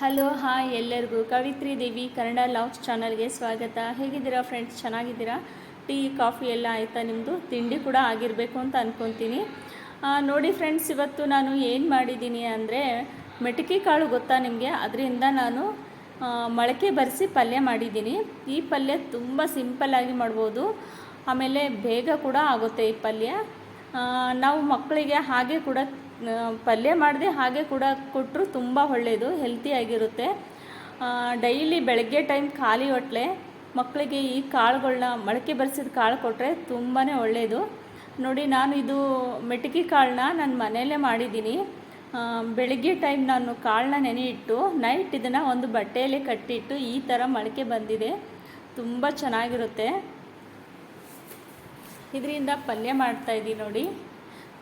Hello, hi ಎಲ್ಲರಿಗೂ. ಕವಿತ್ರಿ ದೇವಿ, Kannada love ಚಾನಲ್ಗೆ ಸ್ವಾಗತ. ಹೇಗಿದ್ದೀರಾ ಫ್ರೆಂಡ್ಸ್ ಚೆನ್ನಾಗಿದ್ದೀರಾ? ಟೀ, ಕಾಫಿ ಎಲ್ಲ ಆಯಿತಾ ನಿಮ್ಮದು ತಿಂಡಿ ಕೂಡ ಆಗಿರಬೇಕು ಅಂತ ಅಂದ್ಕೊತೀನಿ ನೋಡಿ ಫ್ರೆಂಡ್ಸ್ ಇವತ್ತು ನಾನು ಏನು ಮಾಡಿದ್ದೀನಿ ಅಂದರೆ ಮೆಟಕಿ ಕಾಳು ಗೊತ್ತಾ ನಿಮಗೆ? ಅದರಿಂದ ನಾನು ಮೊಳಕೆ ಬರೆಸಿ ಪಲ್ಯ ಮಾಡಿದ್ದೀನಿ. ಈ ಪಲ್ಯ ತುಂಬ ಸಿಂಪಲ್ಲಾಗಿ ಮಾಡ್ಬೋದು. ಆಮೇಲೆ ಬೇಗ ಕೂಡ ಆಗುತ್ತೆ ಈ ಪಲ್ಯ. ನಾವು ಮಕ್ಕಳಿಗೆ ಹಾಗೆ ಕೂಡ ಪಲ್ಯ ಮಾಡಿದೆ ಹಾಗೆ ಕೂಡ ಕೊಟ್ಟರು ತುಂಬ ಒಳ್ಳೆಯದು ಹೆಲ್ತಿಯಾಗಿರುತ್ತೆ ಡೈಲಿ ಬೆಳಗ್ಗೆ ಟೈಮ್ ಖಾಲಿ ಹೊಟ್ಲೆ ಮಕ್ಕಳಿಗೆ ಈ ಕಾಳುಗಳನ್ನ ಮೊಳಕೆ ಬರೆಸಿದ ಕಾಳು ಕೊಟ್ಟರೆ ತುಂಬಾ ಒಳ್ಳೆಯದು ನೋಡಿ, ನಾನು ಇದು ಮೆಟಕಿ ಕಾಳನ್ನ ನಾನು ಮನೆಯಲ್ಲೇ ಮಾಡಿದ್ದೀನಿ. ಬೆಳಿಗ್ಗೆ ಟೈಮ್ ನಾನು ಕಾಳನ್ನ ನೆನೆ ಇಟ್ಟು ನೈಟ್ ಇದನ್ನು ಒಂದು ಬಟ್ಟೆಯಲ್ಲಿ ಕಟ್ಟಿಟ್ಟು ಈ ಥರ ಮೊಳಕೆ ಬಂದಿದೆ. ತುಂಬ ಚೆನ್ನಾಗಿರುತ್ತೆ. ಇದರಿಂದ ಪಲ್ಯ ಮಾಡ್ತಾಯಿದ್ದೀನಿ ನೋಡಿ.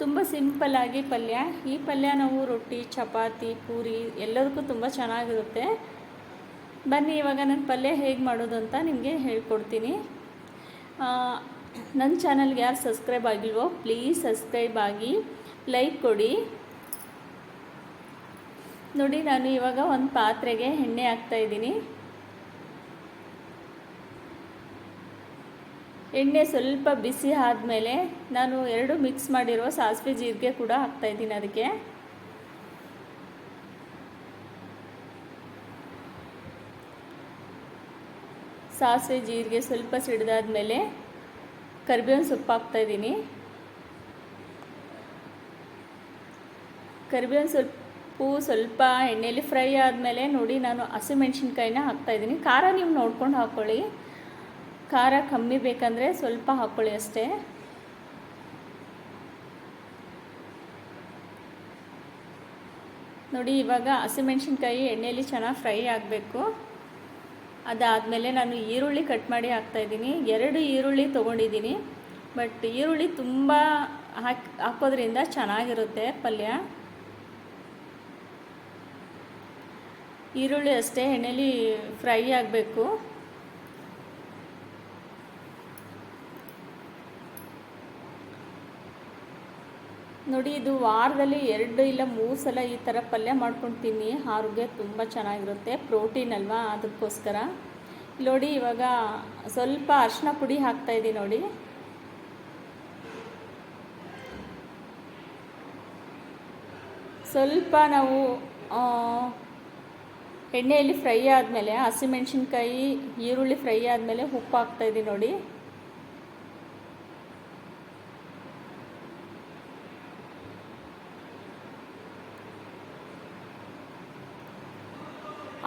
ತುಂಬ ಸಿಂಪಲ್ಲಾಗಿ ಪಲ್ಯ. ಈ ಪಲ್ಯ ನಾವು ರೊಟ್ಟಿ, ಚಪಾತಿ, ಪೂರಿ ಎಲ್ಲದಕ್ಕೂ ತುಂಬ ಚೆನ್ನಾಗಿರುತ್ತೆ. ಬನ್ನಿ, ಇವಾಗ ನಾನು ಪಲ್ಯ ಹೇಗೆ ಮಾಡೋದು ಅಂತ ನಿಮಗೆ ಹೇಳ್ಕೊಡ್ತೀನಿ. ನನ್ನ ಚಾನಲ್ಗೆ ಯಾರು ಸಬ್ಸ್ಕ್ರೈಬ್ ಆಗಿಲ್ವೋ, ಪ್ಲೀಸ್ ಸಬ್ಸ್ಕ್ರೈಬ್ ಆಗಿ, ಲೈಕ್ ಕೊಡಿ. ನೋಡಿ, ನಾನು ಇವಾಗ ಒಂದು ಪಾತ್ರೆಗೆ ಎಣ್ಣೆ ಹಾಕ್ತಾಯಿದ್ದೀನಿ ಎಣ್ಣೆ ಸ್ವಲ್ಪ ಬಿಸಿ ಆದಮೇಲೆ ನಾನು ಎರಡು ಮಿಕ್ಸ್ ಮಾಡಿರೋ ಸಾಸಿವೆ ಜೀರಿಗೆ ಕೂಡ ಹಾಕ್ತಾಯಿದ್ದೀನಿ ಅದಕ್ಕೆ. ಸಾಸಿವೆ ಜೀರಿಗೆ ಸ್ವಲ್ಪ ಸಿಡಿದಾದ್ಮೇಲೆ ಕರಿಬೇವಿನ ಸೊಪ್ಪು ಹಾಕ್ತಾಯಿದ್ದೀನಿ ಕರಿಬೇವಿನ ಸೊಪ್ಪು ಸ್ವಲ್ಪ ಎಣ್ಣೆಯಲ್ಲಿ ಫ್ರೈ ಆದಮೇಲೆ ನೋಡಿ ನಾನು ಹಸಿಮೆಣ್ಸಿನ್ಕಾಯಿನ ಹಾಕ್ತಾಯಿದ್ದೀನಿ ಖಾರ ನೀವು ನೋಡ್ಕೊಂಡು ಹಾಕ್ಕೊಳ್ಳಿ ಖಾರ ಕಮ್ಮಿ ಬೇಕಂದರೆ ಸ್ವಲ್ಪ ಹಾಕ್ಕೊಳ್ಳಿ ಅಷ್ಟೇ. ನೋಡಿ, ಇವಾಗ ಹಸಿಮೆಣ್ಸಿನ್ಕಾಯಿ ಎಣ್ಣೆಯಲ್ಲಿ ಚೆನ್ನಾಗಿ ಫ್ರೈ ಆಗಬೇಕು. ಅದಾದಮೇಲೆ ನಾನು ಈರುಳ್ಳಿ ಕಟ್ ಮಾಡಿ ಹಾಕ್ತಾಯಿದ್ದೀನಿ ಎರಡು ಈರುಳ್ಳಿ ತೊಗೊಂಡಿದ್ದೀನಿ. ಬಟ್ ಈರುಳ್ಳಿ ತುಂಬ ಹಾಕಿ, ಹಾಕೋದ್ರಿಂದ ಚೆನ್ನಾಗಿರುತ್ತೆ ಪಲ್ಯ. ಈರುಳ್ಳಿ ಅಷ್ಟೇ ಎಣ್ಣೆಲಿ ಫ್ರೈ ಆಗಬೇಕು. ನೋಡಿ, ಇದು ವಾರದಲ್ಲಿ ಎರಡು ಇಲ್ಲ ಮೂರು ಸಲ ಈ ಥರ ಪಲ್ಯ ಮಾಡ್ಕೊಂಡು ತಿನ್ನಿ ಆರೋಗ್ಯ ತುಂಬ ಚೆನ್ನಾಗಿರುತ್ತೆ. ಪ್ರೋಟೀನ್ ಅಲ್ವಾ ಅದಕ್ಕೋಸ್ಕರ. ನೋಡಿ, ಇವಾಗ ಸ್ವಲ್ಪ ಅರಿಶಿನ ಪುಡಿ ಹಾಕ್ತಾಯಿದ್ದೀನಿ ನೋಡಿ. ಸ್ವಲ್ಪ ನಾವು ಎಣ್ಣೆಯಲ್ಲಿ ಫ್ರೈ ಆದಮೇಲೆ ಹಸಿಮೆಣ್ಸಿನ್ಕಾಯಿ ಈರುಳ್ಳಿ ಫ್ರೈ ಆದಮೇಲೆ ಉಪ್ಪು ಹಾಕ್ತಾಯಿದ್ದೀನಿ ನೋಡಿ.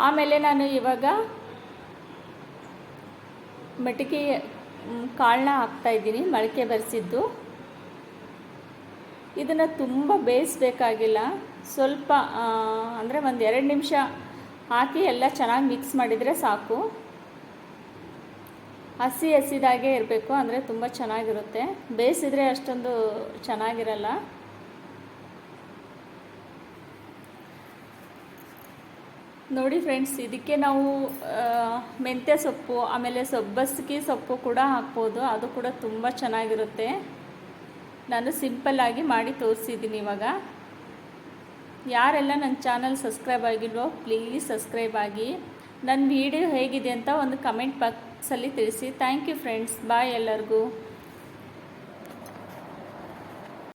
ಆಮೇಲೆ ನಾನು ಇವಾಗ ಮಟಿಕೆ ಕಾಳನ್ನ ಹಾಕ್ತಾಯಿದ್ದೀನಿ ಮೊಳಕೆ ಬರೆಸಿದ್ದು. ಇದನ್ನು ತುಂಬ ಬೇಯಿಸ್ಬೇಕಾಗಿಲ್ಲ. ಸ್ವಲ್ಪ ಅಂದರೆ ಒಂದು ಎರಡು ನಿಮಿಷ ಹಾಕಿ ಎಲ್ಲ ಚೆನ್ನಾಗಿ ಮಿಕ್ಸ್ ಮಾಡಿದರೆ ಸಾಕು. ಹಸಿ ಹಸಿದಾಗೆ ಇರಬೇಕು, ಅಂದರೆ ತುಂಬ ಚೆನ್ನಾಗಿರುತ್ತೆ. ಬೇಯಿಸಿದರೆ ಅಷ್ಟೊಂದು ಚೆನ್ನಾಗಿರಲ್ಲ. ನೋಡಿ ಫ್ರೆಂಡ್ಸ್, ಇದಕ್ಕೆ ನಾವು ಮೆಂತ್ಯ ಸೊಪ್ಪು, ಆಮೇಲೆ ಸೊಬ್ಬಸ್ಗಿ ಸೊಪ್ಪು ಕೂಡ ಹಾಕ್ಬೋದು. ಅದು ಕೂಡ ತುಂಬ ಚೆನ್ನಾಗಿರುತ್ತೆ. ನಾನು ಸಿಂಪಲ್ಲಾಗಿ ಮಾಡಿ ತೋರಿಸಿದ್ದೀನಿ ಇವಾಗ. ಯಾರೆಲ್ಲ ನನ್ನ ಚಾನಲ್ ಸಬ್ಸ್ಕ್ರೈಬ್ ಆಗಿಲ್ವೋ, ಪ್ಲೀಸ್ ಸಬ್ಸ್ಕ್ರೈಬ್ ಆಗಿ. ನನ್ನ ವಿಡಿಯೋ ಹೇಗಿದೆ ಅಂತ ಒಂದು ಕಮೆಂಟ್ ಬಾಕ್ಸಲ್ಲಿ ತಿಳಿಸಿ. Thank you friends. ಬಾಯ್ ಎಲ್ಲರಿಗೂ.